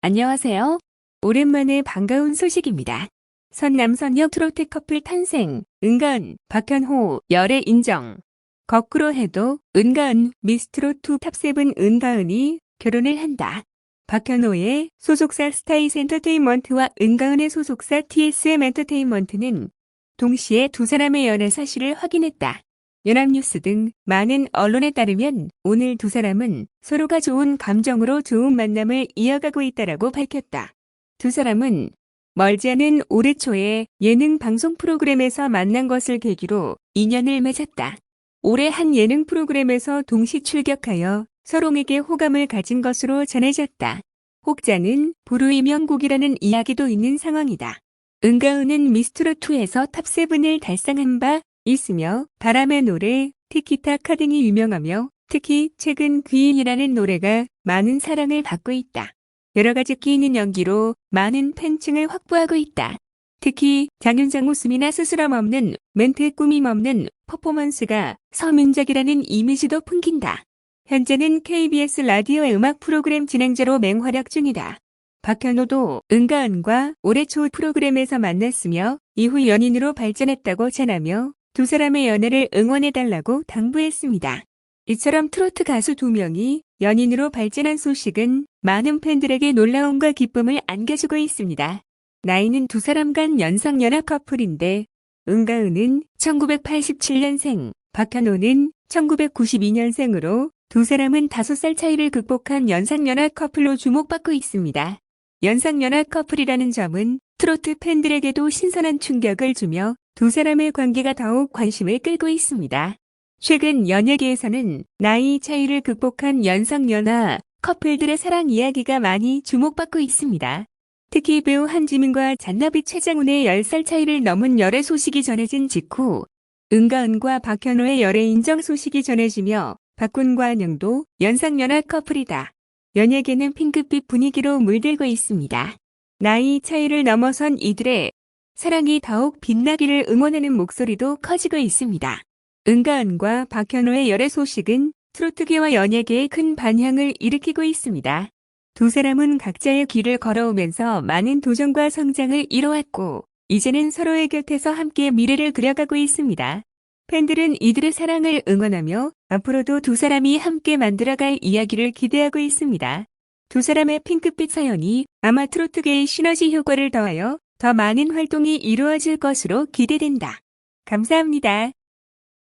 안녕하세요. 오랜만에 반가운 소식입니다. 선남선녀 트로트 커플 탄생, 은가은, 박현호, 열애 인정. 거꾸로 해도 은가은, 미스트롯2 탑세븐 은가은이 결혼을 한다. 박현호의 소속사 스타이스 엔터테인먼트와 은가은의 소속사 TSM 엔터테인먼트는 동시에 두 사람의 연애 사실을 확인했다. 연합뉴스 등 많은 언론에 따르면 오늘 두 사람은 서로가 좋은 감정으로 좋은 만남을 이어가고 있다라고 밝혔다. 두 사람은 멀지 않은 올해 초에 예능 방송 프로그램에서 만난 것을 계기로 인연을 맺었다. 올해 한 예능 프로그램에서 동시 출격하여 서로에게 호감을 가진 것으로 전해졌다. 혹자는 불우이명곡이라는 이야기도 있는 상황이다. 은가은은 미스트롯2에서 탑세븐을 달성한 바 있으며 바람의 노래, 티키타카 등이 유명하며 특히 최근 귀인이라는 노래가 많은 사랑을 받고 있다. 여러 가지 끼 있는 연기로 많은 팬층을 확보하고 있다. 특히 장윤정 웃음이나 스스럼 없는 멘트 꾸밈 없는 퍼포먼스가 서민적이라는 이미지도 풍긴다. 현재는 KBS 라디오의 음악 프로그램 진행자로 맹활약 중이다. 박현호도 은가은과 올해 초 프로그램에서 만났으며 이후 연인으로 발전했다고 전하며 두 사람의 연애를 응원해달라고 당부했습니다. 이처럼 트로트 가수 두 명이 연인으로 발전한 소식은 많은 팬들에게 놀라움과 기쁨을 안겨주고 있습니다. 나이는 두 사람 간 연상연하 커플인데 은가은은 1987년생, 박현호는 1992년생으로 두 사람은 5살 차이를 극복한 연상연하 커플로 주목받고 있습니다. 연상연하 커플이라는 점은 트로트 팬들에게도 신선한 충격을 주며 두 사람의 관계가 더욱 관심을 끌고 있습니다. 최근 연예계에서는 나이 차이를 극복한 연상연하 커플들의 사랑 이야기가 많이 주목받고 있습니다. 특히 배우 한지민과 잔나비 최장훈의 10살 차이를 넘은 열애 소식이 전해진 직후 은가은과 박현호의 열애 인정 소식이 전해지며 박군과 안영도 연상연하 커플이다. 연예계는 핑크빛 분위기로 물들고 있습니다. 나이 차이를 넘어선 이들의 사랑이 더욱 빛나기를 응원하는 목소리도 커지고 있습니다. 은가은과 박현호의 열애 소식은 트로트계와 연예계에 큰 반향을 일으키고 있습니다. 두 사람은 각자의 길을 걸어오면서 많은 도전과 성장을 이뤄왔고, 이제는 서로의 곁에서 함께 미래를 그려가고 있습니다. 팬들은 이들의 사랑을 응원하며 앞으로도 두 사람이 함께 만들어갈 이야기를 기대하고 있습니다. 두 사람의 핑크빛 사연이 아마 트로트계의 시너지 효과를 더하여 더 많은 활동이 이루어질 것으로 기대된다. 감사합니다.